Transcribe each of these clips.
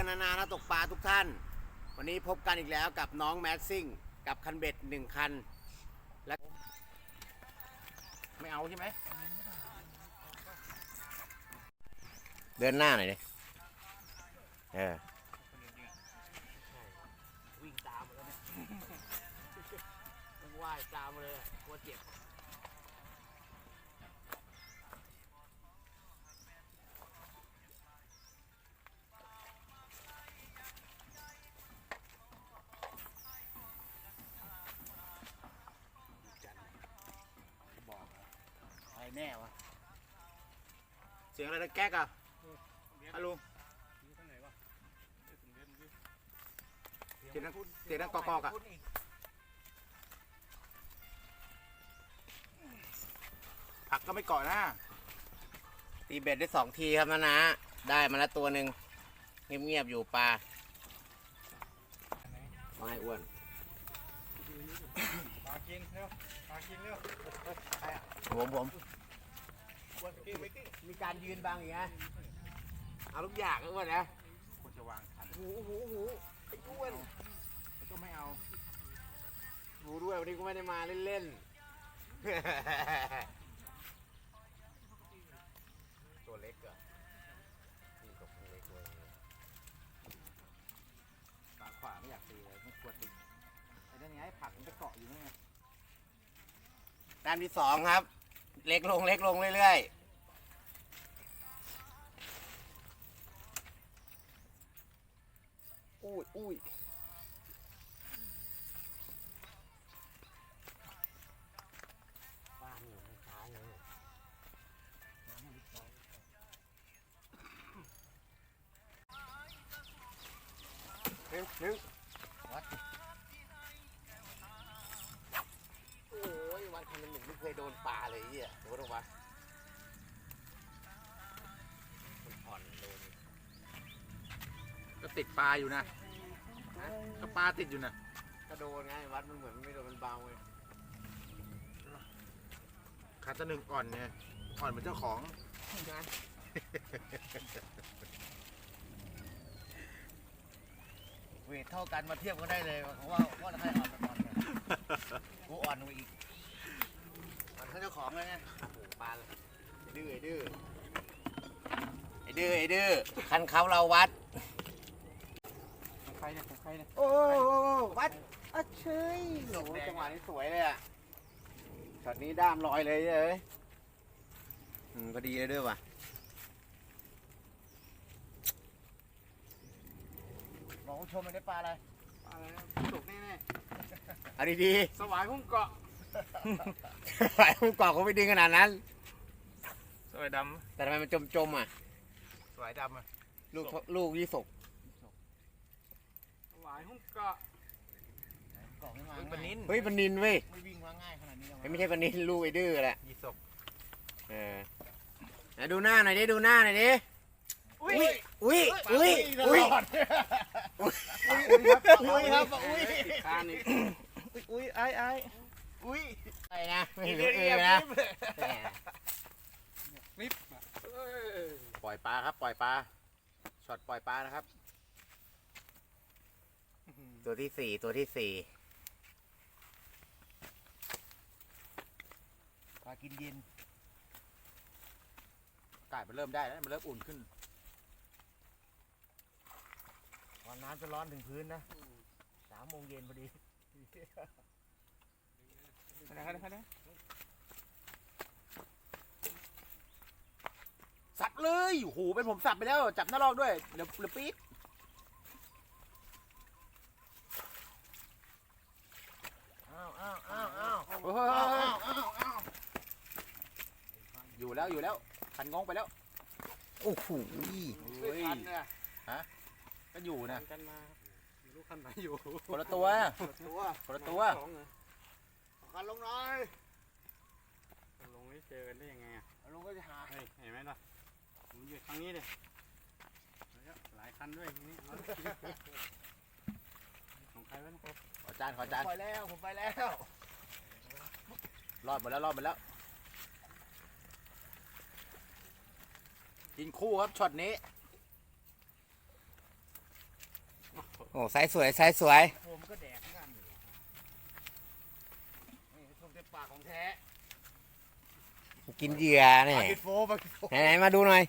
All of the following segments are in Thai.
วัสดีครับเพื่อนนานานักตกปลาทุกท่าน วันนี้พบกันอีกแล้วกับน้องแมสซิ่ง กับคันเบ็ดหนึ่งคัน และไม่เอาใช่ไหม เดินหน้าหน่อยดิเออ วิ่งตามมาแล้วเนี่ยต้องว่ายตามมาเลยอะกลัวเจ็บ อะไรนะแก๊กอะฮัลโหลเสียงดังเสียงดังกอกๆอะผักก็ไม่เกาะนะตีเบ็ดได้สองทีครับนะนะ ได้มาแล้วตัวหนึ่งเงียบๆอยู่ปลาไม่อ้วนปลากินเร็วปลากินเร็วผมผม มีการยืนบางอย่างเงี้ยเอาทุกอย่างอ้วนนะควรจะวางขันหูหูหูไอ้อ้วนแล้วก็ไม่เอารู้ด้วยวันนี้ก็ไม่ได้มาเล่นๆ ตัวเล็กอะนี่ตกเล็กเลยขาขวาไม่อยากตีเลยไม่กลัวติดไอ้นั่นไงผักมันจะเกาะอยู่นั่นไงด้านที่สองครับ เล็กลงเล็กลงเรื่อยๆอุ้ยอุ้ย นึ่งไม่เคยโดนปลาเลยไอ้เหี้ยโดนหรอวะมันอ่อนโดนก็ติดปลาอยู่นะก็ปลาติดอยู่นะก็โดนไงวัดมันเหมือนมันไม่โดนมันเบาไงขาตะหนึ่งอ่อนเนี่ยอ่อนเหมือนเจ้าของเวทเท่ากันมาเทียบกันได้เลยเพราะว่าว่าใครอ่อนกันอ่อนกันกูอ่อนกว่าอีกอ่อนเท่าเจ้า ของเลยไงโอ้โหปลาไอ้ดื้อไอ้ดื้อไอ้ดื้อไอ้ดื้อคันเขาเราวัดของใครเนี่ยของใครเนี่ยโอ้วัดอะเชยโอ้โหจังหวะนี้สวยเลยอะช็อตนี้ด้ามลอยเลยเอ้ยอืมพอดีเลยด้วยว่ะบอกผู้ชมมันได้ปลาอะไรปลาอะไรนะตกแน่เอาดีๆสวายหุ้มเกาะ ๆไปผู้กอกเขาไม่ดึงขนาดนั้น สวายดแต่ทำไมมันจมจมๆอะำสวายดำอะลูกลูกยี่สกสวายหุ้มเกาะกอกไม่มาปลานินเฮ้ยปลานินเว้ยไม่วิ่งมาง่ายขนาดนี้หรอกเฮ้ยไม่ใช่ปลานินลูกไอ้ดื้อแหละยี่สกเออไหนดูหน้าหน่อยดิดูหน้าหน่อยดิอุ้ยอุ้ยอุ้ยอุ้ยอุ้ยครับอุ้ยครับอุ้ย คานอีกอุ้ยไอ้ไอ้ อุ้ยอะไรนะไม่เห็นเออนะแหมนิบปล่อยปลาครับ ปล่อยปลาช็อตปล่อยปลานะครับ ตัวที่สี่ตัวที่สี่ปลากินเย็นอากาศมันเริ่มได้แล้วมันเริ่มอุ่นขึ้นวันน้ำจะร้อนถึงพื้นนะสามโมงเย็นพอดี สับเลยโอ้โหเป็นผมสับไปแล้ว จับหน้าลอกด้วย เดี๋ยวเดี๋ยวปี๊ดอ้าวอ้าวอ้าวอ้าวโอ้โหอยู่แล้วอยู่แล้วคันงงไปแล้ว โอ้โหเฮ้ยฮะก็อยู่นะกันมาไม่รู้คันไหนอยู่คนละตัวตัวคนละตัวสองเหรอ กันลงหน่อยลงนี่เจอกันได้ยังไงอะลงก็จะหาเฮ้ยเห็นไหมล่ะผมอยู่ทางนี้เลยแล้วก็หลายคันด้วยทีนี้เอาดิของใครวะเนี่ยขอจานขอจานไปแล้วผมไปแล้วรอดหมดแล้วรอดหมดแล้ว กินคู่ครับช็อตนี้ โอ้ไซส์สวยไซส์สวยโฟมก็แดกเหมือนกันอยู่นี่โฟม เต็มปากของแท้กินเหยื่อเนี่ยมากินโฟมมากินโฟมไหนๆมาดูหน่อย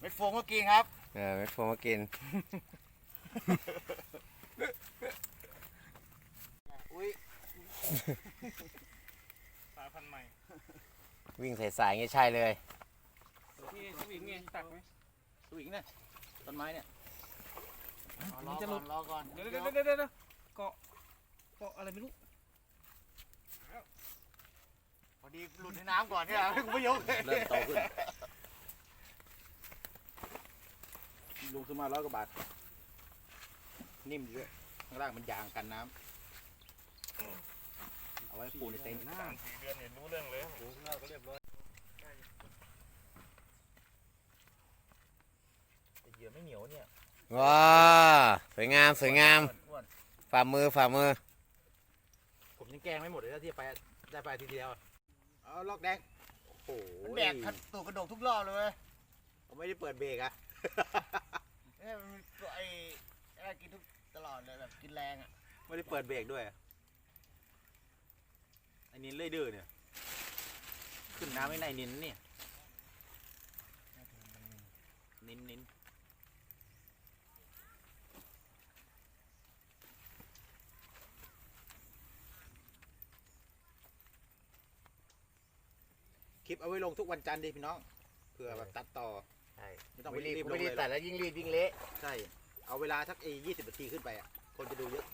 เม็ดโฟมก็กินครับ เออไม่โฟมมากิน อุ้ยสายพันธุ์ใหม่วิ่งใส่สายๆอย่างงี้ใช่เลยพี่สวิงไงตักไหมสวิงเนี่ยต้นไม้เนี่ยรมัอนจะก่หลุอนดรอก่อนเดี๋ยวเดี๋ยวเดี๋ยวเดี๋ยวเกาะเกาะอะไรไม่รู้ พอดีหลุดในน้ำก่อนเนี่ยกูไม่ยกเริ่มโตขึ้นลงขึ้นมาร้อยกว่าบาท นิ่มดีด้วยข้างล่างมันยางกันน้ำเอาไว้ปูในเต็นท์สามสี่เดือนเห็นรู้เรื่องเลยปูข้างล่างก็เรียบร้อยแต่เหยื่อไม่เหนียวเนี่ยว้าสวยงามสวยงามอ้วนฝ่ามือฝ่ามือผม ยังแกล้งไม่หมดเลยนะที่ไปได้ไปอาทีเดียวเอาล็อกแดงโอ้โหมันแดกขัดตูดกระดกทุกรอบเลยเว้ยผมไม่ได้เปิดเบรกอะ เนี่ยมันตัวไอ้ไอ้กินทุกตลอดเลยแบบกินแรงอะไม่ได้เปิดเบรกด้วยอะไอ้นินเลยดื้อเนี่ย ขึ้นน้ำไม่ในนินเนี่ย นินนิน คลิปเอาไว้ลงทุกวันจันทร์ดิพี่น้องเผื่อแบบตัดต่อ ใช่ไม่ต้องไม่ไปรีรีบบไม่ลงรีบเลย ตัดแล้วยิ่งรีบยิ่งเละใช่ เอาเวลาสักเอยี่สิบนาทีขึ้นไปอะ คนจะดูเยอะ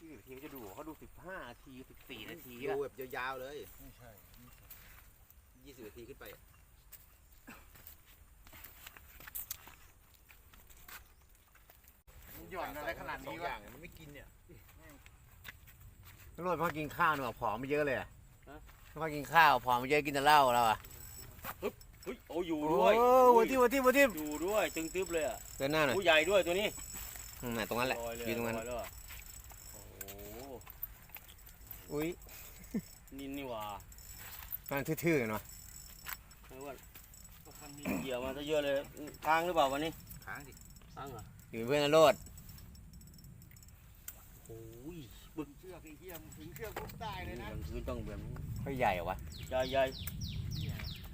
ยี่สิบทีจะดูเขาดูสิบห้านาทีสิบสี่นาทีดูแบบยาวๆเลยไม่ใช่ยี่สิบนาทีขึ้นไปอะมันหย่อนอะไรขนาดนี้วะมันไม่กินเนี่ยตำรวจพอกินข้าวหนูผอมไปเยอะเลยอะ พอกินข้าวผอมไปเยอะกินแต่เหล้าแล้วอะเฮ้ยโอ้อยู่โอ้ด้วยวัวที่วัวที่วัวที่อยู่ด้วยตึงตึ๊บเลยอะเดินหน้าหน่อยผู้ใหญ่ด้วยตัวนี้อืมน่ะตรงนั้นแหละลอยเลยยืนตรงนั้นลอยแล้วอะโอ้โหอุ้ยนินนี่หว่ามันทื่อๆเนาะไม่ว่าเหยื่อมาซะเยอะเลยทางหรือเปล่าวันนี้ค้างดิทางเหรออยู่เป็นเพื่อนนโรดโอ้ยบึงเชือกไอ้เหี้ยมึงถึงเชือกปุ๊บตายเลยนะกลางคืนต้องแบบนี้ ค่อยใหญ่เหรอวะใหญ่ใหญ่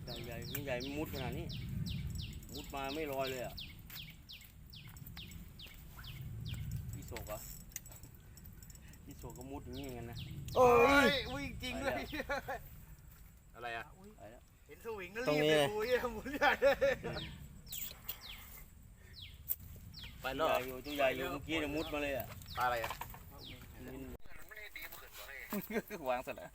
ใหญ่ใหญ่ไม่ใหญ่ไม่มุดขนาดนี้ มุดมาไม่ลอยเลยอะพี่โศกอะพี่โศกก็มุดอย่างนี้อย่างนั้นนะโอ้ยอุ้ยจริงด้วยอะไรอะไปแล้วเห็นสวิงก็รีบเลยอุ้ยหมุนใหญ่ไปแล้ใหวญ่อยู่ตัวใหญ่อยู่เมื่อกี้เนี่ยมุดมาเลยอะปลาอะไรอะวางเสร็จแล้ว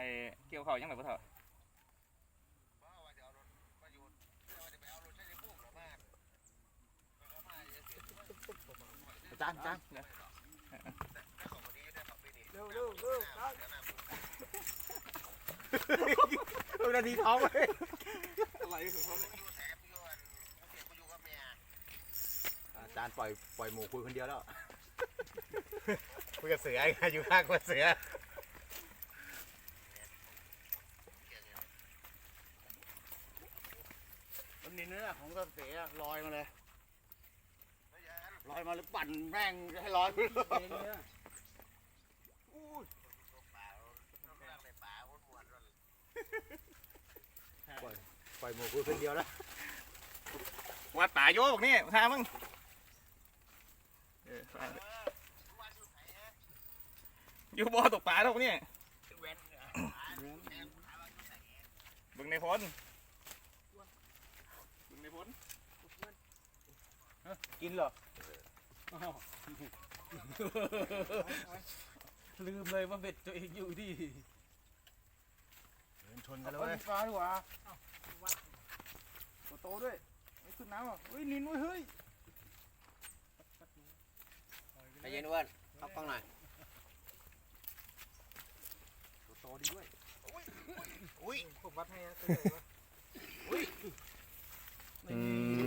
องเลยไอเกี่ยวเข่ายังไงพ่เฒ่าว่าว่าจะเอารถมาอยู่ว่าจะไปเอารถใช้ในพุ่มหรอมาแล้าจะเสียจานจานเร็วเร็วเร็วเออนาทีท้องเลยอะไรของเขาเนี่ยจานปล่อยปล่อยหมูคุยคนเดียวแล้วคุยกับเสือไงอยู่ข้างกับเสือ มันนี่เนี่ยของต้นเสียลอยมาเลยลอยมาแล้วปั่นแม่งให้ลอยไปเลยปล่อยหมูคุยคนเดียวแล้ววัดป่าโยกนี่ทามึงเออไปอยู่บ่อตกปลาแล้วเนี่ยบึงในพ้นบึงในพ้น กินเหรอลืมเลยว่าเบ็ดตัวเองอยู่ที่ชนกันเลยเว้ยปลาดีกว่าโตด้วยไม่ขึ้นน้ำอะเฮ้ยนินเว้ยเฮ้ยใจเย็นอ้วนเข้ากล้องหน่อยโตดีด้วยอุ้ยผมวัดให้นะตัวใหญ่วะอืม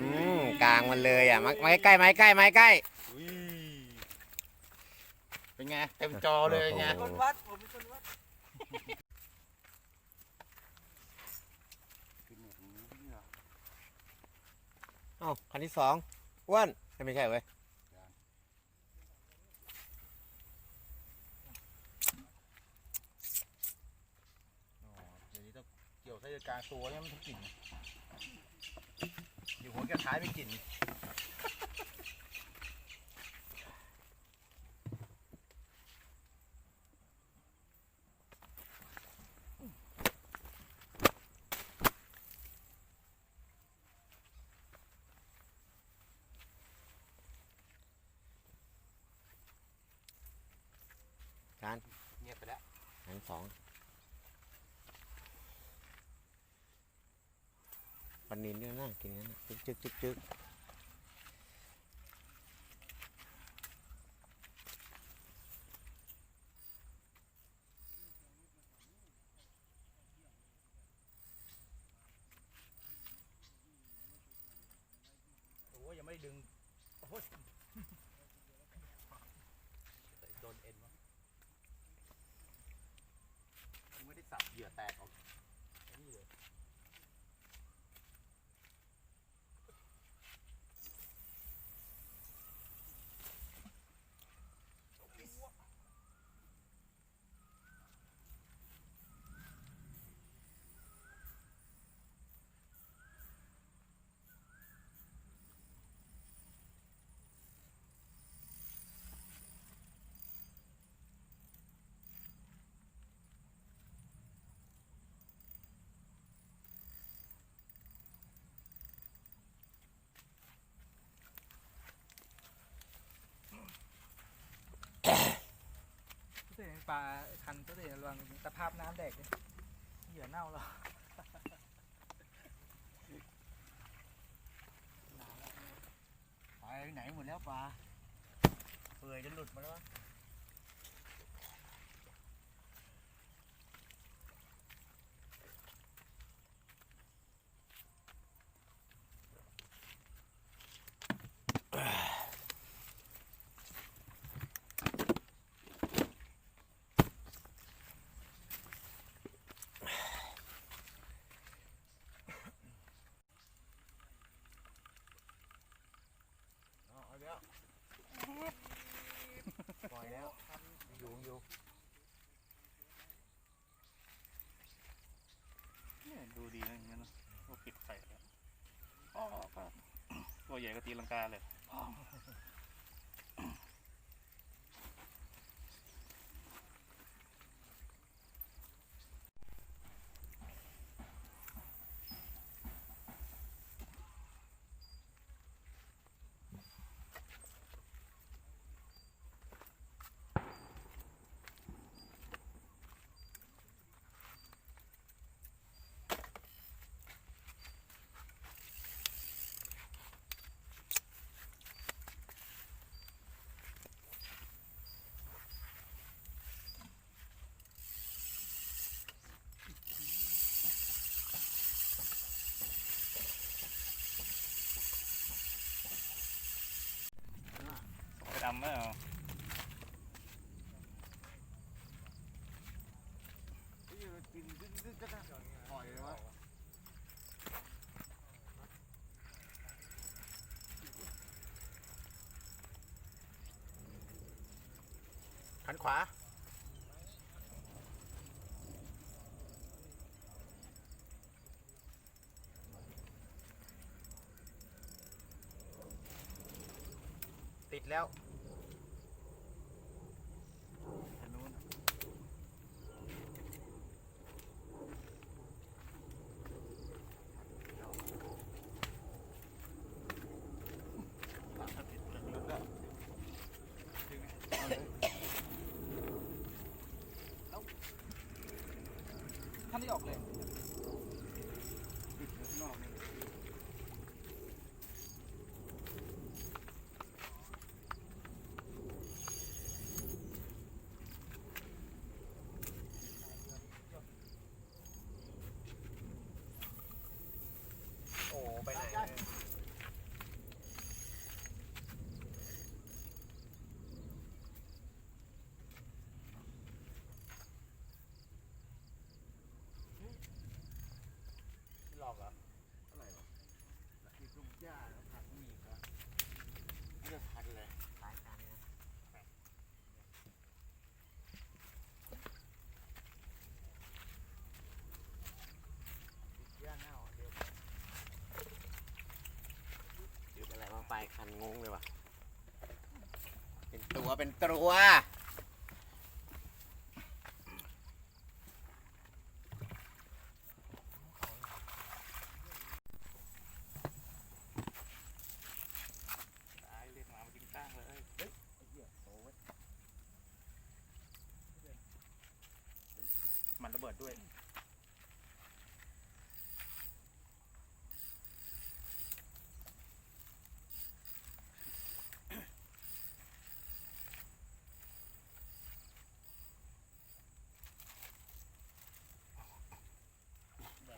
กลางมันเลยอะมาไม้ใกล้ไม้ใกล้ไม้ใกล้เป็นไงเต็มจอเลยไงคนวัดผมเป็นคนวัดอ้าวคันที่สองอ้วนไม่ใช่เว้ยเดี๋ยวนี้ต้องเกี่ยวไส้กลางตัวเนี่ยมันทุกกลิ่น อยู่หัวแกท้ายไม่กลิ่นเงียบไปแล้วคันที่สอง นนินเนี่ยนะกินงั้นน่ะจึ๊กจึ๊กจึ๊กจึ๊กโอ้ยยังไม่ได้ดึง โอ้ยโดนเอ็นวะยังไม่ได้สับเหยื่อแตกออก ปลาคันก็เลยระวังตะภาพน้ำแดกเลยเหยื่อเน่าแล้วไปไหนหมดแล้วปลาเปื่อยจนหลุดมาแล้ววะ เอาเอาแล้วปล่อยแล้วอยู่อยู่ เนี่ยดูดีนะอย่างเงี้ยเนอะโอ้ปิดไฟแล้วอ๋อครับ ตัวใหญ่ก็ตีลังกาเลย ปล่อยเลยวะหันขวา ติดแล้ว ออกเลย เป็นตัวมันระเบิดด้วย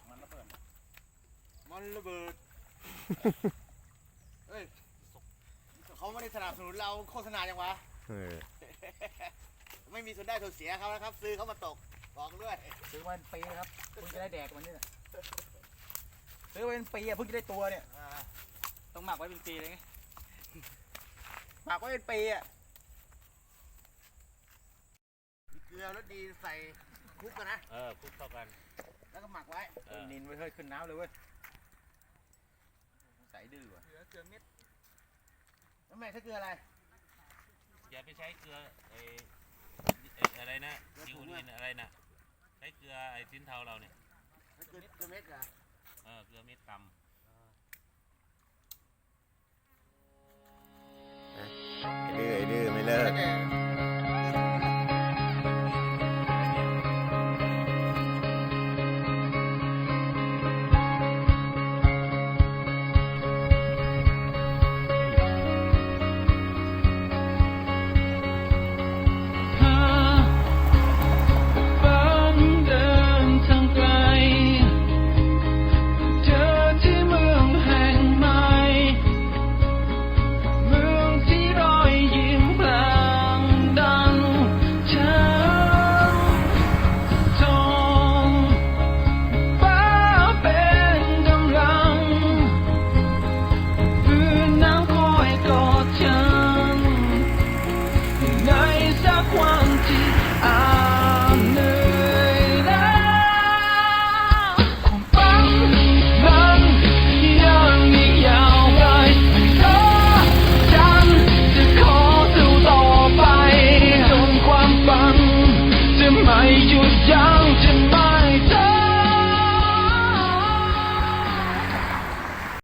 มันระเบิด มันระเบิด เฮ้ยเขาไม่ได้สนับสนุนเราโฆษณาจังวะ เออไม่มีส่วนได้ส่วนเสียเขานะครับ ซื้อเขามาตกบอกด้วยซื้อมาเป็นปีนะครับเพิ่งจะได้แดกวันนี้น่ะซื้อมาเป็นปีอะเพิ่งจะได้ตัวเนี่ยต้องหมักไว้เป็นปีเลยไงหมักไว้เป็นปีอะมีเกลือแล้วดีใส่คลุกกันนะ เออคลุกเข้ากัน แล้วก็หมักไว้เออ นินไว้เฮ้ยขึ้นน้ำเลยเว้ย ใส่ดื้อว่ะแล้วแม่ใช้เกลืออะไรอย่าไปใช้เกลือไอ้ไอ้อะไรนะคิวรินอะไรนะใช้เกลือไอ้สินเทาเราเนี่ยใช้เกลือเกลือเม็ดเหรอเออเกลือเม็ดตำดื้อดื้อไม่เลิกแล้วแต่